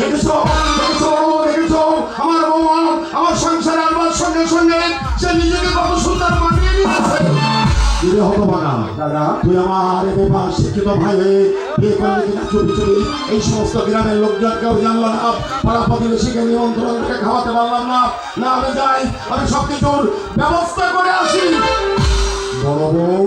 দেখেছ দেখেছ দেখেছ আমার বৌমা, আমার সংসারে আনবার সঙ্গে সঙ্গে সে নিজেকে কত সুন্দর মানিয়ে নিয়েছে। কিরে হতভাগা দাদা, তুই আমার বেপা শিক্ষিত ভাই বিয়ে করলে কিনা চুরি চুরি। এই সমস্ত গ্রামের লোকজন কেউ জানলো না। পাড়া প্রতিবেশীকে নিমন্ত্রণ করে খাওয়াতে পারলাম না। না আমি যাই আমি সব কিছুর ব্যবস্থা করে আসি। বড় বউ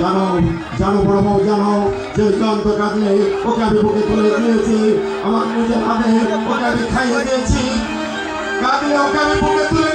জানো জানো, বড় বউ, জানো, যে যন্ত্র কাটলে ওকে আমি বুকে তুলে দিয়েছি, আমার নিজের হাতে ওকে আমি খাইয়ে দিয়েছি। কাটলে ওকে আমি বুকে তুলে